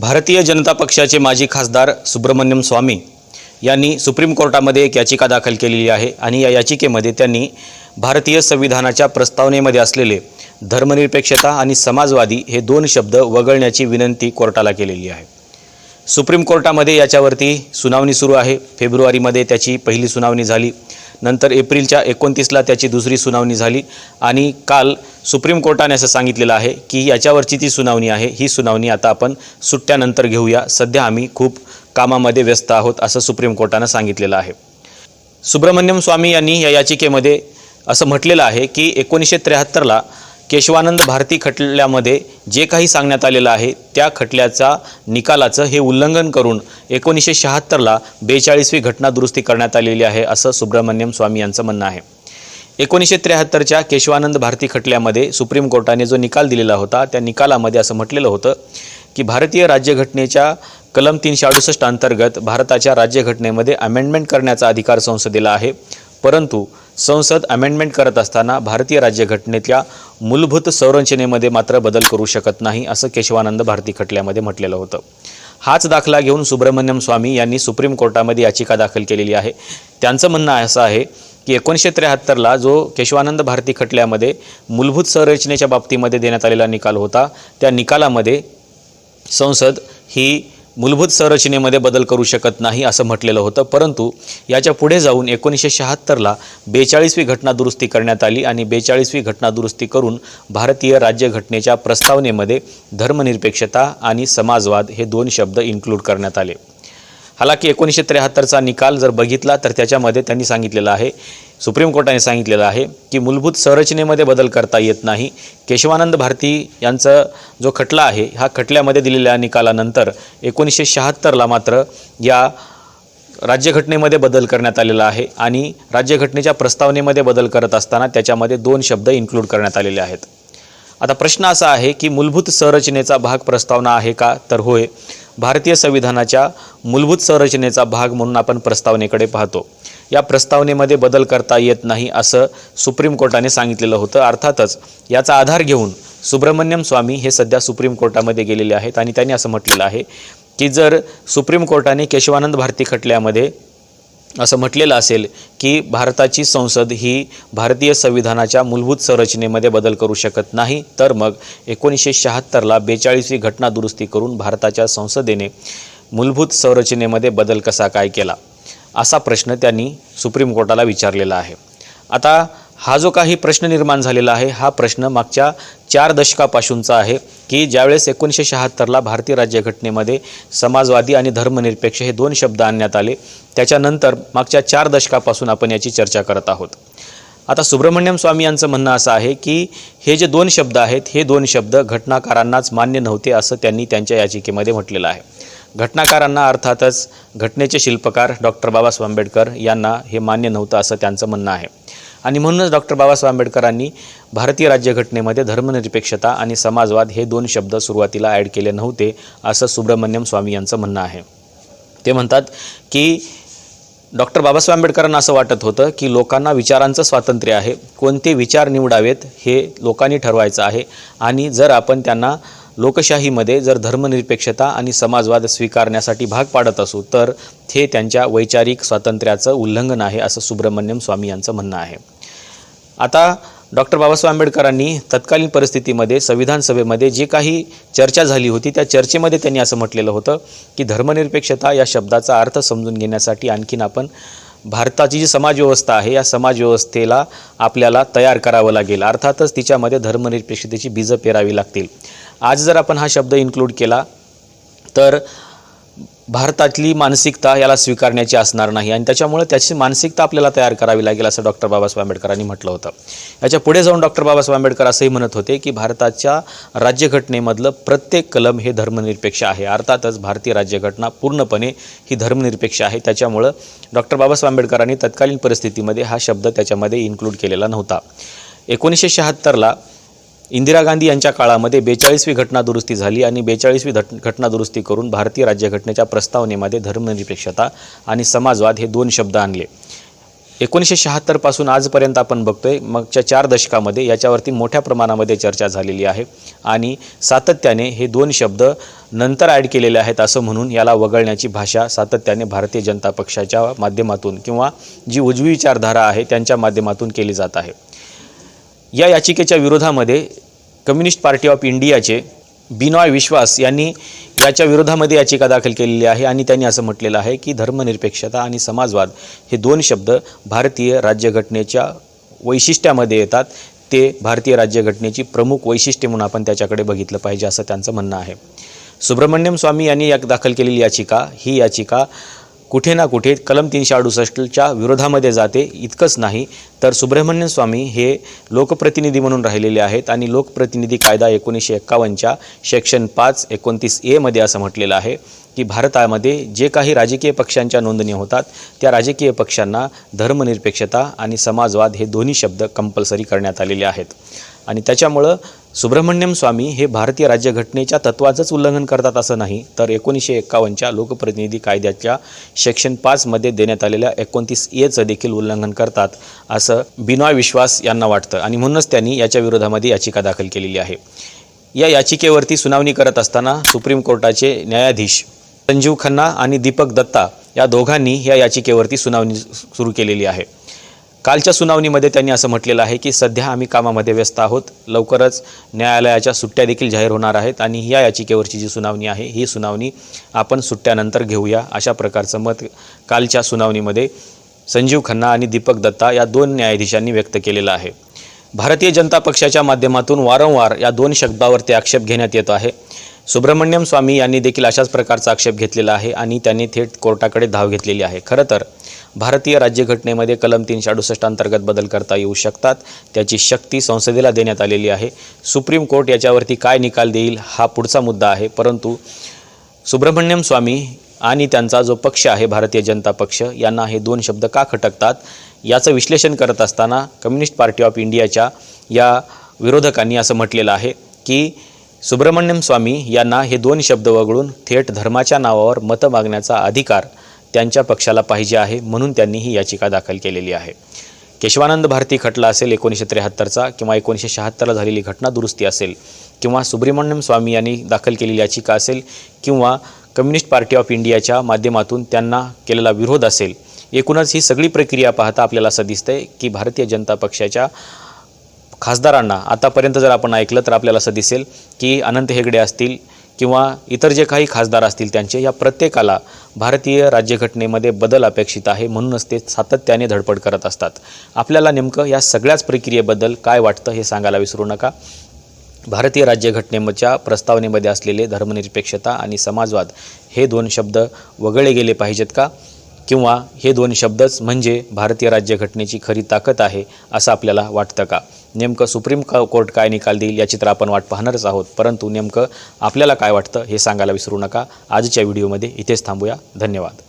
भारतीय जनता पक्षाचे माजी खासदार सुब्रमण्यम स्वामी यांनी सुप्रीम कोर्टामध्ये एक याचिका दाखल केलेली आहे आणि या याचिकेमध्ये त्यांनी भारतीय संविधानाच्या प्रस्तावनेमध्ये असलेले धर्मनिरपेक्षता आणि समाजवादी हे दोन शब्द वगळण्याची विनंती कोर्टाला केलेली आहे. सुप्रीम कोर्टामध्ये याच्यावरती सुनावणी सुरू आहे. फेब्रुवारीमध्ये त्याची पहिली सुनावणी झाली. नंतर एप्रिलच्या एकोणतीसला त्याची दुसरी सुनावणी झाली. आणि काल सुप्रीम कोर्टाने असं सांगितलेलं आहे की याच्यावरची ती सुनावणी आहे. ही सुनावणी आता आपण सुट्ट्यानंतर घेऊया. सध्या आम्ही खूप कामामध्ये व्यस्त आहोत असं सुप्रीम कोर्टानं सांगितलेलं आहे. सुब्रमण्यम स्वामी यांनी या याचिकेमध्ये असं म्हटलेलं आहे की एकोणीसशे त्र्याहत्तरला केशवानंद भारती खटल्यामध्ये जे काही सांगण्यात आलेलं आहे त्या खटल्याचा निकालाचं हे उल्लंघन करून एकोणीसशे शहात्तरला बेचाळीसवी घटना दुरुस्ती करण्यात आलेली आहे असं सुब्रमण्यम स्वामी यांचं म्हणणं आहे. एकोणीसशे त्र्याहत्तरच्या केशवानंद भारती खटल्यामध्ये सुप्रीम कोर्टाने जो निकाल दिलेला होता त्या निकालामध्ये असं म्हटलेलं होतं की भारतीय राज्यघटनेच्या कलम तीनशे अडुसष्ट अंतर्गत भारताच्या राज्यघटनेमध्ये अमेंडमेंट करण्याचा अधिकार संसदेला आहे परंतु संसद अमेंडमेंट करत असताना भारतीय राज्यघटनेतल्या मूलभूत संरचनेमध्ये मात्र बदल करू शकत नाही असं केशवानंद भारती खटल्यामध्ये म्हटलेलं होतं. हाच दाखला घेऊन सुब्रमण्यम स्वामी यांनी सुप्रीम कोर्टामध्ये याचिका दाखल केलेली आहे. त्यांचं म्हणणं असं आहे की एकोणीसशे त्र्याहत्तरला जो केशवानंद भारती खटल्यामध्ये मूलभूत संरचनेच्या बाबतीमध्ये देण्यात आलेला निकाल होता त्या निकालामध्ये संसद ही मूलभूत संरचनेमध्ये बदल करू शकत नाही असं म्हटलेलं होतं परंतु याच्यापुढे जाऊन एकोणीसशे शहात्तरला बेचाळीसवी घटना दुरुस्ती करण्यात आली आणि बेचाळीसवी घटना दुरुस्ती करून भारतीय राज्यघटनेच्या प्रस्तावनेमध्ये धर्मनिरपेक्षता आणि समाजवाद हे दोन शब्द इन्क्लूड करण्यात आले. हालाकी एकोणीसशे त्र्याहत्तरचा निकाल जर बघितला तर त्याच्यामध्ये त्यांनी सांगितलेलं आहे सुप्रीम कोर्टाने सांगितलेलं आहे की मूलभूत संरचनेमध्ये बदल करता येत नाही. केशवानंद भारती यांचं जो खटला आहे हा खटल्यामध्ये दिलेल्या निकालानंतर एकोणीसशे शहात्तरला मात्र या राज्यघटनेमध्ये बदल करण्यात आलेला आहे आणि राज्यघटनेच्या प्रस्तावनेमध्ये बदल करत असताना त्याच्यामध्ये दोन शब्द इन्क्लूड करण्यात आलेले आहेत. आता प्रश्न असा आहे की मूलभूत संरचनेचा भाग प्रस्तावना आहे का? तर होय. भारतीय संविधानाच्या मूलभूत संरचनेचा भाग म्हणून आपण प्रस्तावनेकडे पाहतो. या प्रस्तावनेमध्ये बदल करता येत नाही असं सुप्रीम कोर्टाने सांगितलेलं होतं. अर्थातच याचा आधार घेऊन सुब्रमण्यम स्वामी हे सध्या सुप्रीम कोर्टामध्ये गेलेले आहेत आणि त्यांनी असं म्हटलेलं आहे की जर सुप्रीम कोर्टाने केशवानंद भारती खटल्यामध्ये असं म्हटलेलं असेल की भारताची संसद ही भारतीय संविधानाच्या मूलभूत संरचनेमध्ये बदल करू शकत नाही तर मग एकोणीसशे शहात्तरला बेचाळीसवी घटना दुरुस्ती करून भारताच्या संसदेने मूलभूत संरचनेमध्ये बदल कसा काय केला? असा प्रश्न त्यांनी सुप्रीम कोर्टाला विचारलेला आहे. आता हा जो काही प्रश्न निर्माण झालेला आहे हा प्रश्न मागच्या चार दशकापासूनचा आहे की ज्यावेळेस एकोणीसशे शहात्तरला भारतीय राज्यघटनेमध्ये समाजवादी आणि धर्मनिरपेक्ष हे दोन शब्द आणण्यात आले त्याच्यानंतर मागच्या चार दशकापासून आपण याची चर्चा करत आहोत. आता सुब्रमण्यम स्वामी यांचं म्हणणं असं आहे की हे जे दोन शब्द आहेत हे दोन शब्द घटनाकारांनाच मान्य नव्हते असं त्यांनी त्यांच्या याचिकेमध्ये म्हटलेलं आहे. घटनाकारांना अर्थातच घटनेचे शिल्पकार डॉक्टर बाबासाहेब आंबेडकर यांना हे मान्य नव्हतं असं त्यांचं म्हणणं आहे. आणि म्हणूनच डॉक्टर बाबासाहेब आंबेडकरांनी भारतीय राज्यघटनेमध्ये धर्मनिरपेक्षता आणि समाजवाद हे दोन शब्द सुरुवातीला ॲड केले नव्हते असं सुब्रमण्यम स्वामी यांचं म्हणणं आहे. ते म्हणतात की डॉक्टर बाबासाहेब आंबेडकरांना असं वाटत होतं की लोकांना विचारांचं स्वातंत्र्य आहे कोणते विचार निवडावेत हे लोकांनी ठरवायचं आहे आणि जर आपण त्यांना लोकशाहीमध्ये जर धर्मनिरपेक्षता आणि समाजवाद स्वीकारण्यासाठी भाग पाडत असू तर हे त्यांच्या वैचारिक स्वातंत्र्याचं उल्लंघन आहे असं सुब्रमण्यम स्वामी यांचं म्हणणं आहे. आता डॉक्टर बाबासाहेब आंबेडकरांनी तत्कालीन परिस्थितीमध्ये संविधान सभेमध्ये जे काही चर्चा झाली होती त्या चर्चेमध्ये त्यांनी असं म्हटलेलं होतं की धर्मनिरपेक्षता या शब्दाचा अर्थ समजून घेण्यासाठी आणखीन आपण भारताची जी समाजव्यवस्था आहे या समाजव्यवस्थेला आपल्याला तयार करावं लागेल. अर्थातच तिच्यामध्ये धर्मनिरपेक्षतेची बीजं पेरावी लागतील. आज जर आपण हा शब्द इन्क्लूड केला तर भारतातली मानसिकता याला स्वीकारण्याची असणार नाही आणि त्याच्यामुळे त्याची मानसिकता आपल्याला तयार करावी लागेल असं डॉक्टर बाबासाहेब आंबेडकरांनी म्हटलं होतं. याच्यापुढे जाऊन डॉक्टर बाबासाहेब आंबेडकर असंही म्हणत होते की भारताच्या राज्यघटनेमधलं प्रत्येक कलम हे धर्मनिरपेक्ष आहे. अर्थातच भारतीय राज्यघटना पूर्णपणे ही धर्मनिरपेक्ष आहे. त्याच्यामुळं डॉक्टर बाबासाहेब आंबेडकरांनी तत्कालीन परिस्थितीमध्ये हा शब्द त्याच्यामध्ये इन्क्लूड केलेला नव्हता. एकोणीसशे शहात्तरला इंदिरा गांधी यांच्या काळामध्ये बेचाळीसवी घटना दुरुस्ती झाली आणि बेचाळीसवी घट घटना दुरुस्ती करून भारतीय राज्यघटनेच्या प्रस्तावनेमध्ये धर्मनिरपेक्षता आणि समाजवाद हे दोन शब्द आणले. एकोणीसशे शहात्तरपासून आजपर्यंत आपण बघतोय मागच्या चार दशकामध्ये याच्यावरती मोठ्या प्रमाणामध्ये चर्चा झालेली आहे आणि सातत्याने हे दोन शब्द नंतर ॲड केलेले आहेत असं म्हणून याला वगळण्याची भाषा सातत्याने भारतीय जनता पक्षाच्या माध्यमातून किंवा जी उजवी विचारधारा आहे त्यांच्या माध्यमातून केली जात आहे. या याचिकेच्या विरोधामध्ये कम्युनिस्ट पार्टी ऑफ इंडियाचे बिनॉय विश्वास यांनी याच्या विरोधामध्ये याचिका दाखल केलेली आहे आणि त्यांनी असं म्हटलेलं आहे की धर्मनिरपेक्षता आणि समाजवाद हे दोन शब्द भारतीय राज्यघटनेच्या वैशिष्ट्यामध्ये येतात. ते भारतीय राज्यघटनेची प्रमुख वैशिष्ट्ये म्हणून आपण त्याच्याकडे बघितलं पाहिजे असं त्यांचं म्हणणं आहे. सुब्रमण्यम स्वामी यांनी या दाखल केलेली याचिका ही याचिका कुठे ना कुठे कलम तीनशे अडुसष्टच्या विरोधामध्ये जाते इतकंच नाही. तर सुब्रह्मण्यन स्वामी हे लोकप्रतिनिधी म्हणून राहिलेले आहेत आणि लोकप्रतिनिधी कायदा एकोणीसशे एक्कावन्नच्या सेक्शन पाच एकोणतीस एमध्ये असं म्हटलेलं आहे की भारतामध्ये जे काही राजकीय पक्षांच्या नोंदणी होतात त्या राजकीय पक्षांना धर्मनिरपेक्षता आणि समाजवाद हे दोन्ही शब्द कंपल्सरी करण्यात आलेले आहेत. आणि त्याच्यामुळं सुब्रमण्यम स्वामी हे भारतीय राज्यघटनेच्या तत्वाचंच उल्लंघन करतात असं नाही तर एकोणीसशे एक्कावन्नच्या लोकप्रतिनिधी कायद्याच्या सेक्शन पाचमध्ये देण्यात आलेल्या एकोणतीस एचं देखील उल्लंघन करतात असं बिनॉय विश्वास यांना वाटतं. आणि म्हणूनच त्यांनी याच्या विरोधामध्ये याचिका दाखल केलेली आहे. या याचिकेवरती सुनावणी करत असताना सुप्रीम कोर्टाचे न्यायाधीश संजीव खन्ना आणि दीपक दत्ता या दोघांनी या याचिकेवरती सुनावणी सुरू केलेली आहे. कालच्या सुनावणीमध्ये त्यांनी असं म्हटलेलं आहे की सध्या आम्ही कामामध्ये व्यस्त आहोत. लवकरच न्यायालयाच्या सुट्ट्या देखील जाहीर होणार आहेत आणि या याचिकेवरची जी सुनावणी आहे ही सुनावणी आपण सुट्ट्यानंतर घेऊया. अशा प्रकारचं मत कालच्या सुनावणीमध्ये संजीव खन्ना आणि दीपक दत्ता या दोन न्यायाधीशांनी व्यक्त केलेलं आहे. भारतीय जनता पक्षाच्या माध्यमातून वारंवार या दोन शब्दावरती आक्षेप घेण्यात येतो आहे. सुब्रमण्यम स्वामी यांनी देखील अशाच प्रकारचा आक्षेप घेतलेला आहे आणि त्यांनी थेट कोर्टाकडे धाव घेतलेली आहे. खरं तर भारतीय राज्यघटनेमध्ये कलम तीनशे अडुसष्ट अंतर्गत बदल करता येऊ शकतात त्याची शक्ती संसदेला देण्यात आलेली आहे. सुप्रीम कोर्ट याच्यावरती काय निकाल देईल हा पुढचा मुद्दा आहे परंतु सुब्रमण्यम स्वामी आणि त्यांचा जो पक्ष आहे भारतीय जनता पक्ष यांना हे दोन शब्द का खटकतात याचं विश्लेषण करत असताना कम्युनिस्ट पार्टी ऑफ इंडियाच्या या विरोधकांनी असं म्हटलेलं आहे की सुब्रमण्यम स्वामी यांना हे दोन शब्द वगळून थेट धर्माच्या नावावर मतं मागण्याचा अधिकार त्यांच्या पक्षाला पाहिजे आहे म्हणून त्यांनी ही याचिका दाखल केलेली आहे. केशवानंद भारती खटला असेल एकोणीसशे त्र्याहत्तरचा किंवा एकोणीसशे शहात्तरला झालेली घटना दुरुस्ती असेल किंवा सुब्रमण्यम स्वामी यांनी दाखल केलेली याचिका असेल किंवा कम्युनिस्ट पार्टी ऑफ इंडियाच्या माध्यमातून त्यांना केलेला विरोध असेल एकूणच ही सगळी प्रक्रिया पाहता आपल्याला असं दिसतंय की भारतीय जनता पक्षाच्या खासदारांना आतापर्यंत जर आपण ऐकलं तर आपल्याला असं दिसेल की अनंत हेगडे असतील किंवा इतर जे काही खासदार असतील त्यांचे या प्रत्येकाला भारतीय राज्यघटनेमध्ये बदल अपेक्षित आहे म्हणूनच ते सातत्याने धडपड करत असतात. आपल्याला नेमकं या सगळ्याच प्रक्रियेबद्दल काय वाटतं हे सांगायला विसरू नका. भारतीय राज्यघटनेच्या प्रस्तावनेमध्ये असलेले धर्मनिरपेक्षता आणि समाजवाद हे दोन शब्द वगळले गेले पाहिजेत का? किंवा हे दोन शब्दच म्हणजे भारतीय राज्यघटनेची खरी ताकद आहे असं आपल्याला वाटतं का? नेमकं सुप्रीम क- कोर्ट काय निकाल देईल याची तर आपण वाट पाहणारच आहोत. परंतु नेमकं आपल्याला काय वाटतं हे सांगायला विसरू नका. आजच्या व्हिडिओमध्ये इथेच थांबूया. धन्यवाद.